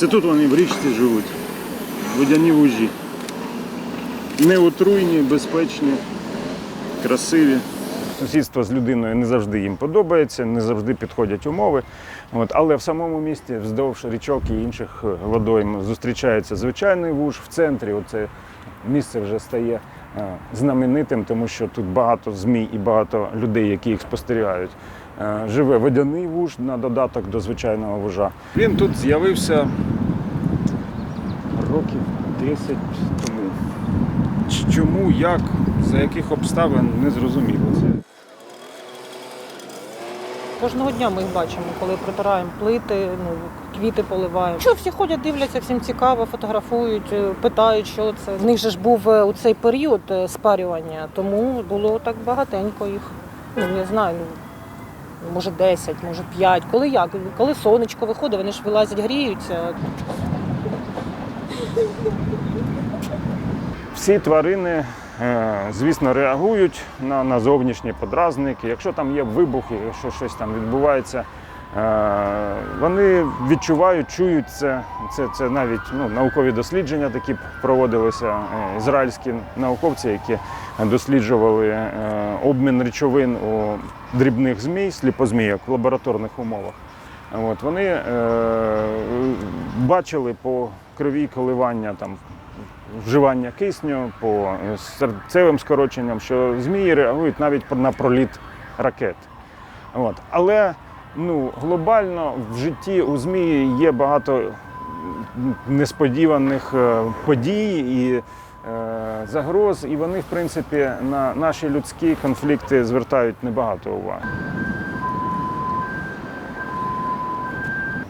Це тут вони в річці живуть. Водяні вужі. Неотруйні, безпечні, красиві. Сусідство з людиною не завжди їм подобається, не завжди підходять умови. От, але в самому місті, вздовж річок і інших е, водойм зустрічається звичайний вуж в центрі. Оце місце вже стає е, знаменитим, тому що тут багато змій і багато людей, які їх спостерігають. Е, Живе водяний вуж на додаток до звичайного вужа. Він тут з'явився років 10 тому. Чому, як, за яких обставин не зрозуміло це. Кожного дня ми їх бачимо, коли протираємо плити, ну, квіти поливаємо. Що всі ходять, дивляться, всім цікаво, фотографують, е, питають, що це. В них же ж був е, у цей період спарювання, тому було так багатенько їх. Ну, не знаю, ну, може 10, може 5. Коли як? Коли сонечко виходить, вони ж вилазять, гріються. Всі тварини, е, звісно, реагують на, на зовнішні подразники. Якщо там є вибухи, якщо щось там відбувається, вони відчувають, чують це. Це, це навіть ну, наукові дослідження такі проводилися. Е, Ізраїльські науковці, які досліджували е, обмін речовин у дрібних змій, сліпозмійок в лабораторних умовах. От, вони е, бачили по крові коливання там, вживання кисню, по е, серцевим скороченням, що змії реагують навіть на проліт ракет. От. Але ну, глобально в житті у змії є багато несподіваних е, подій і е, загроз, і вони, в принципі, на наші людські конфлікти звертають небагато уваги.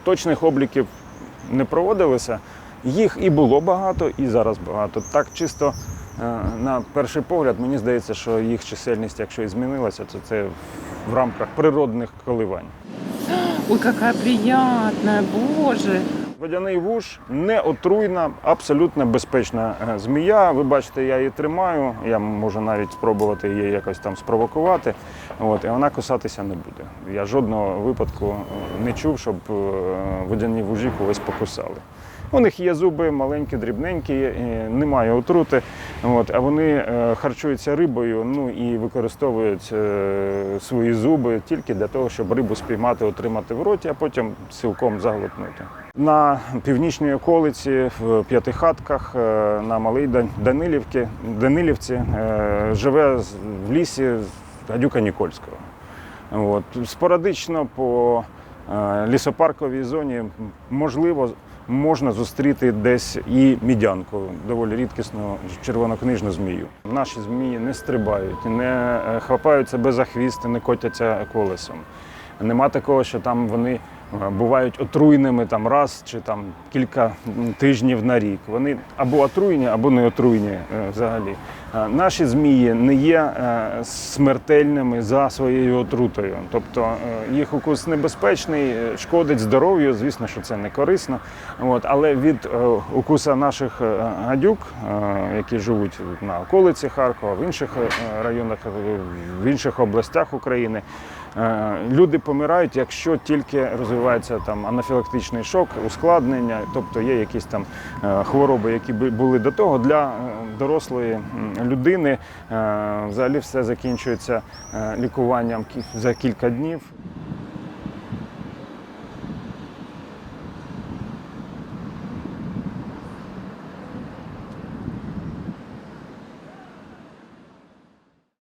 Точних обліків не проводилося. Їх і було багато, і зараз багато. Так чисто е, на перший погляд, мені здається, що їх чисельність, якщо і змінилася, то це в рамках природних коливань. Ой, яка приємна, Боже! Водяний вуж не отруйна, абсолютно безпечна е, змія. Ви бачите, я її тримаю. Я можу навіть спробувати її якось там спровокувати. От, і вона кусатися не буде. Я жодного випадку е, не чув, щоб е, водяні вужі когось покусали. У них є зуби маленькі, дрібненькі, немає отрути. От, а вони е, харчуються рибою ну, і використовують е, свої зуби тільки для того, щоб рибу спіймати, отримати в роті, а потім цілком заглотнути. На північній околиці в п'ятихатках е, на Малій Дан- Данилівці, Данилівці живе в лісі гадюка Нікольського. От. Спорадично по лісопарковій зоні можливо можна зустріти десь і мідянку, доволі рідкісну червонокнижну змію. Наші змії не стрибають, не хапаються без себе не котяться колесом. Нема такого, що там вони е, бувають отруйними там раз чи там кілька тижнів на рік. Вони або отруйні, або не отруйні е, взагалі. Е, Наші змії не є е, смертельними за своєю отрутою. Тобто е, їх укус небезпечний, е, шкодить здоров'ю, звісно, що це не корисно. От, але від е, укуса наших е, гадюк, е, які живуть на околиці Харкова, в інших е, районах, е, в інших областях України, е, люди помирають, якщо тільки розвивається там анафілактичний шок, ускладнення, тобто є якісь там е, хвороби, які були до того. Для е, дорослої людини е, взагалі все закінчується е, лікуванням за кілька днів.